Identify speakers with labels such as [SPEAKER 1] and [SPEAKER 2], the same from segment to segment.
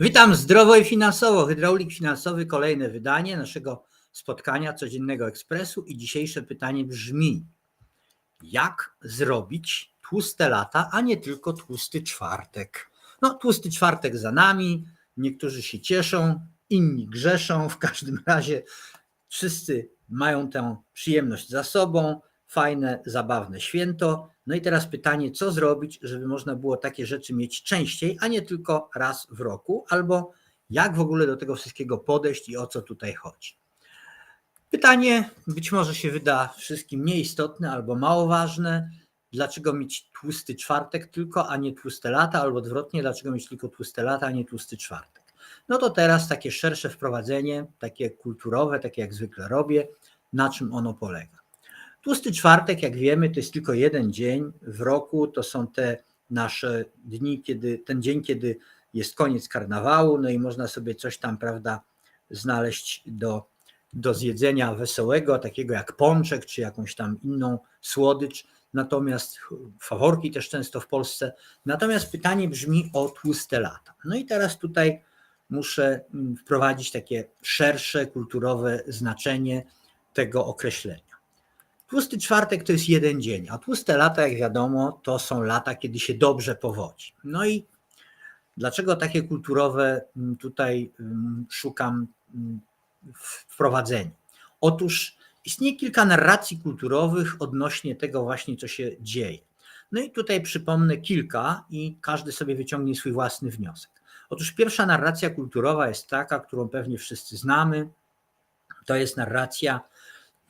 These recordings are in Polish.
[SPEAKER 1] Witam zdrowo i finansowo. Hydraulik finansowy, kolejne wydanie naszego spotkania codziennego ekspresu i dzisiejsze pytanie brzmi: jak zrobić tłuste lata, a nie tylko tłusty czwartek? No, tłusty czwartek za nami, niektórzy się cieszą, inni grzeszą. W każdym razie wszyscy mają tę przyjemność za sobą. Fajne, zabawne święto. No i teraz pytanie, co zrobić, żeby można było takie rzeczy mieć częściej, a nie tylko raz w roku, albo jak w ogóle do tego wszystkiego podejść i o co tutaj chodzi. Pytanie być może się wyda wszystkim nieistotne albo mało ważne. Dlaczego mieć tłusty czwartek tylko, a nie tłuste lata, albo odwrotnie, dlaczego mieć tylko tłuste lata, a nie tłusty czwartek? No to teraz takie szersze wprowadzenie, takie kulturowe, takie jak zwykle robię, na czym ono polega. Tłusty czwartek, jak wiemy, to jest tylko jeden dzień w roku. To są te nasze dni, kiedy ten dzień, kiedy jest koniec karnawału, no i można sobie coś tam, prawda, znaleźć do, do zjedzenia wesołego, takiego jak pączek czy jakąś tam inną słodycz. Natomiast faworki też często w Polsce. Natomiast pytanie brzmi o tłuste lata. No i teraz tutaj muszę mm, wprowadzić takie szersze kulturowe znaczenie tego określenia. Tłusty czwartek to jest jeden dzień, a tłuste lata, jak wiadomo, to są lata, kiedy się dobrze powodzi. No i dlaczego takie kulturowe mm, tutaj mm, szukam mm, wprowadzenia? Otóż istnieje kilka narracji kulturowych odnośnie tego właśnie, co się dzieje. No i tutaj przypomnę kilka i każdy sobie wyciągnie swój własny wniosek. Otóż pierwsza narracja kulturowa jest taka, którą pewnie wszyscy znamy. To jest narracja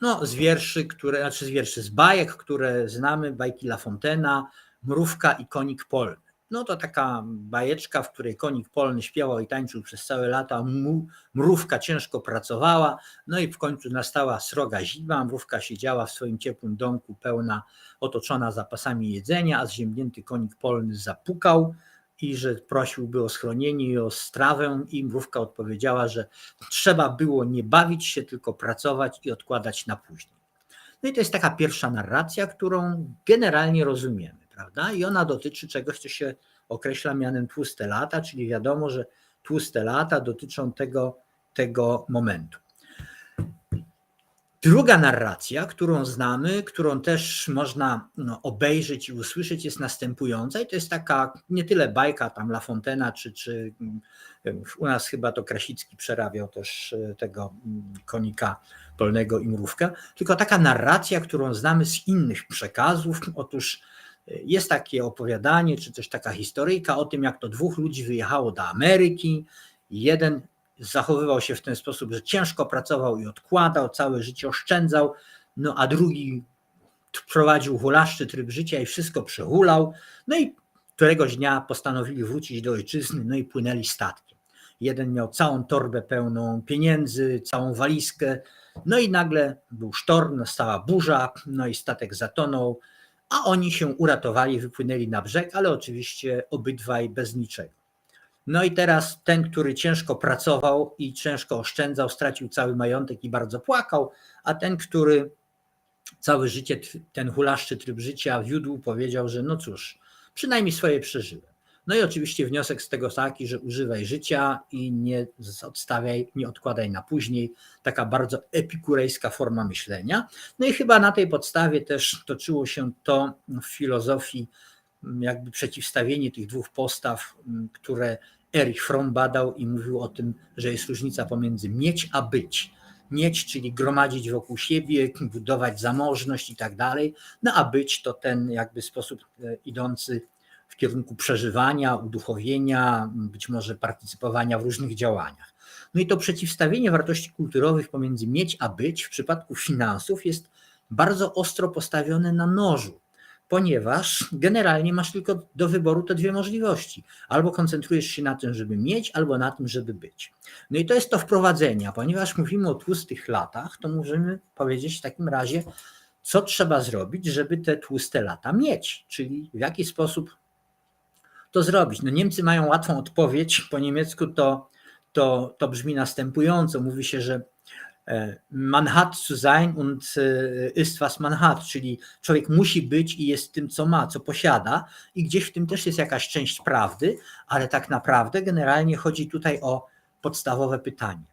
[SPEAKER 1] no, z wierszy, które, znaczy z wierszy, z bajek, które znamy, bajki La Fontena, Mrówka i Konik Polny. No to taka bajeczka, w której konik polny śpiewał i tańczył przez całe lata, mrówka ciężko pracowała, no i w końcu nastała sroga zima, mrówka siedziała w swoim ciepłym domku pełna, otoczona zapasami jedzenia, a zziębnięty konik polny zapukał, i że prosiłby o schronienie i o strawę i mrówka odpowiedziała, że trzeba było nie bawić się, tylko pracować i odkładać na później. No i to jest taka pierwsza narracja, którą generalnie rozumiemy, prawda? I ona dotyczy czegoś, co się określa mianem tłuste lata, czyli wiadomo, że tłuste lata dotyczą tego, tego momentu. Druga narracja, którą znamy, którą też można no, obejrzeć i usłyszeć, jest następująca, i to jest taka nie tyle bajka tam La Fontena, czy, czy mm, u nas chyba to Krasicki przerabiał też e, tego mm, konika polnego i tylko taka narracja, którą znamy z innych przekazów. Otóż e, jest takie opowiadanie, czy też taka historyjka o tym, jak to dwóch ludzi wyjechało do Ameryki. Jeden zachowywał się w ten sposób, że ciężko pracował i odkładał, całe życie oszczędzał, no a drugi prowadził hulaszczy tryb życia i wszystko przehulał. No i któregoś dnia postanowili wrócić do ojczyzny, no i płynęli statkiem. Jeden miał całą torbę pełną pieniędzy, całą walizkę, no i nagle był sztorm, nastała burza, no i statek zatonął, a oni się uratowali, wypłynęli na brzeg, ale oczywiście obydwaj bez niczego. No i teraz ten, który ciężko pracował i ciężko oszczędzał, stracił cały majątek i bardzo płakał, a ten, który całe życie ten hulaszczy tryb życia wiódł, powiedział, że no cóż, przynajmniej swoje przeżyłem. No i oczywiście wniosek z tego taki, że używaj życia i nie odstawiaj, nie odkładaj na później. Taka bardzo epikurejska forma myślenia. No i chyba na tej podstawie też toczyło się to w filozofii, jakby przeciwstawienie tych dwóch postaw, które Erich Fromm badał i mówił o tym, że jest różnica pomiędzy mieć a być. Mieć, czyli gromadzić wokół siebie, budować zamożność i tak dalej, no a być to ten jakby sposób e, idący w kierunku przeżywania, uduchowienia, być może partycypowania w różnych działaniach. No i to przeciwstawienie wartości kulturowych pomiędzy mieć a być w przypadku finansów jest bardzo ostro postawione na nożu ponieważ generalnie masz tylko do wyboru te dwie możliwości. Albo koncentrujesz się na tym, żeby mieć, albo na tym, żeby być. No i to jest to wprowadzenie, ponieważ mówimy o tłustych latach, to możemy powiedzieć w takim razie, co trzeba zrobić, żeby te tłuste lata mieć, czyli w jaki sposób to zrobić. No Niemcy mają łatwą odpowiedź, po niemiecku to, to, to brzmi następująco. Mówi się, że man hat zu sein und e, ist was man hat, czyli człowiek musi być i jest tym, co ma, co posiada, i gdzieś w tym też jest jakaś część prawdy, ale tak naprawdę generalnie chodzi tutaj o podstawowe pytanie.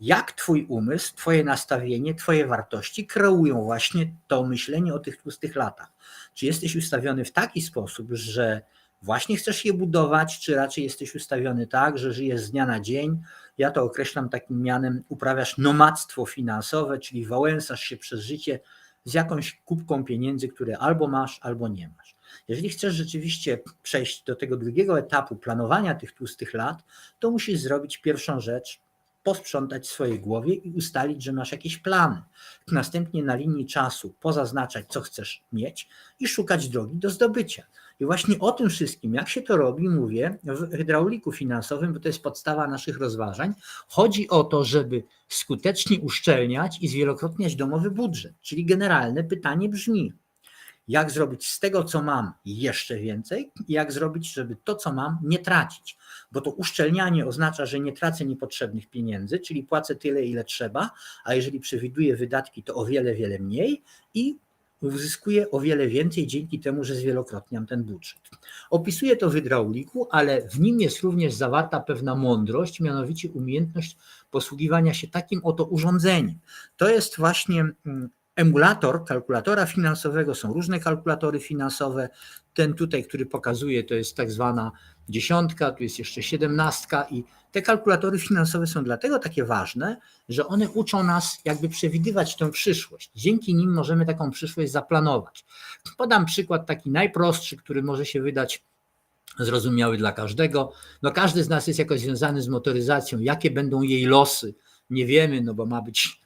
[SPEAKER 1] Jak Twój umysł, Twoje nastawienie, Twoje wartości kreują właśnie to myślenie o tych tłustych latach? Czy jesteś ustawiony w taki sposób, że właśnie chcesz je budować, czy raczej jesteś ustawiony tak, że żyjesz z dnia na dzień? Ja to określam takim mianem, uprawiasz nomadztwo finansowe, czyli wałęsasz się przez życie z jakąś kubką pieniędzy, które albo masz, albo nie masz. Jeżeli chcesz rzeczywiście przejść do tego drugiego etapu planowania tych tłustych lat, to musisz zrobić pierwszą rzecz, posprzątać w swojej głowie i ustalić, że masz jakieś plany. Następnie na linii czasu pozaznaczać, co chcesz mieć i szukać drogi do zdobycia. I właśnie o tym wszystkim, jak się to robi, mówię w hydrauliku finansowym, bo to jest podstawa naszych rozważań. Chodzi o to, żeby skutecznie uszczelniać i zwielokrotniać domowy budżet. Czyli generalne pytanie brzmi: jak zrobić z tego, co mam, jeszcze więcej i jak zrobić, żeby to, co mam, nie tracić. Bo to uszczelnianie oznacza, że nie tracę niepotrzebnych pieniędzy, czyli płacę tyle, ile trzeba, a jeżeli przewiduję wydatki, to o wiele, wiele mniej i uzyskuję o wiele więcej dzięki temu, że zwielokrotniam ten budżet. Opisuję to w hydrauliku, ale w nim jest również zawarta pewna mądrość, mianowicie umiejętność posługiwania się takim oto urządzeniem. To jest właśnie mm, emulator kalkulatora finansowego, są różne kalkulatory finansowe. Ten tutaj, który pokazuje, to jest tak zwana dziesiątka, tu jest jeszcze siedemnastka i te kalkulatory finansowe są dlatego takie ważne, że one uczą nas jakby przewidywać tę przyszłość. Dzięki nim możemy taką przyszłość zaplanować. Podam przykład taki najprostszy, który może się wydać zrozumiały dla każdego. No każdy z nas jest jakoś związany z motoryzacją. Jakie będą jej losy? Nie wiemy, no bo ma być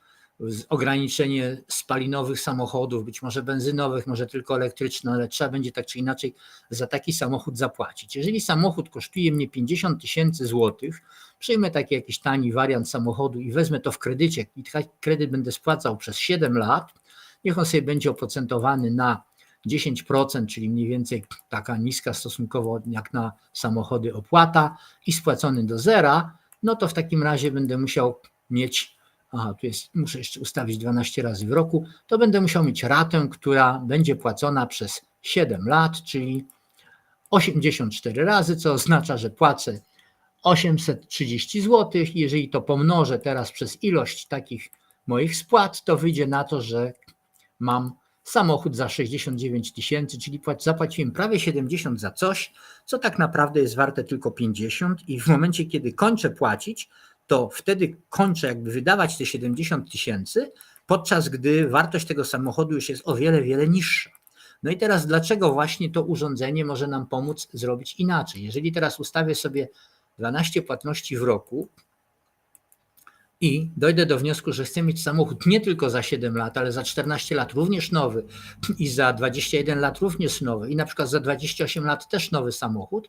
[SPEAKER 1] ograniczenie spalinowych samochodów, być może benzynowych, może tylko elektryczne, ale trzeba będzie tak czy inaczej za taki samochód zapłacić. Jeżeli samochód kosztuje mnie 50 tysięcy złotych, przyjmę taki jakiś tani wariant samochodu i wezmę to w kredycie i kredyt będę spłacał przez 7 lat, niech on sobie będzie oprocentowany na 10%, czyli mniej więcej taka niska stosunkowo jak na samochody opłata i spłacony do zera, no to w takim razie będę musiał mieć aha, tu jest, muszę jeszcze ustawić 12 razy w roku, to będę musiał mieć ratę, która będzie płacona przez 7 lat, czyli 84 razy, co oznacza, że płacę 830 zł. Jeżeli to pomnożę teraz przez ilość takich moich spłat, to wyjdzie na to, że mam samochód za 69 tysięcy, czyli zapłaciłem prawie 70 za coś, co tak naprawdę jest warte tylko 50 i w momencie, kiedy kończę płacić, to wtedy kończę jakby wydawać te 70 tysięcy, podczas gdy wartość tego samochodu już jest o wiele, wiele niższa. No i teraz dlaczego właśnie to urządzenie może nam pomóc zrobić inaczej? Jeżeli teraz ustawię sobie 12 płatności w roku i dojdę do wniosku, że chcę mieć samochód nie tylko za 7 lat, ale za 14 lat również nowy i za 21 lat również nowy i na przykład za 28 lat też nowy samochód,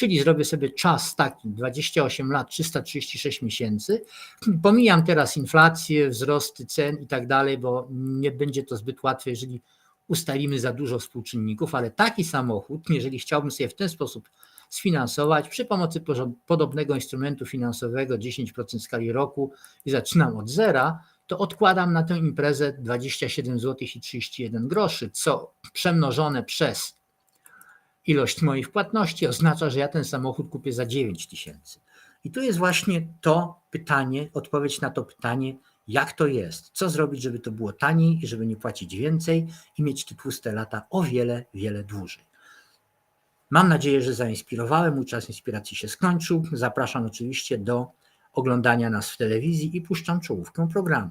[SPEAKER 1] czyli zrobię sobie czas taki 28 lat, 336 miesięcy. Pomijam teraz inflację, wzrosty cen i tak dalej, bo nie będzie to zbyt łatwe, jeżeli ustalimy za dużo współczynników, ale taki samochód, jeżeli chciałbym sobie w ten sposób sfinansować przy pomocy podobnego instrumentu finansowego 10% skali roku i zaczynam od zera, to odkładam na tę imprezę 27 zł i 31 groszy, co przemnożone przez ilość moich płatności oznacza, że ja ten samochód kupię za 9 tysięcy. I tu jest właśnie to pytanie, odpowiedź na to pytanie, jak to jest, co zrobić, żeby to było taniej i żeby nie płacić więcej i mieć te tłuste lata o wiele, wiele dłużej. Mam nadzieję, że zainspirowałem, mój czas inspiracji się skończył. Zapraszam oczywiście do oglądania nas w telewizji i puszczam czołówkę programu.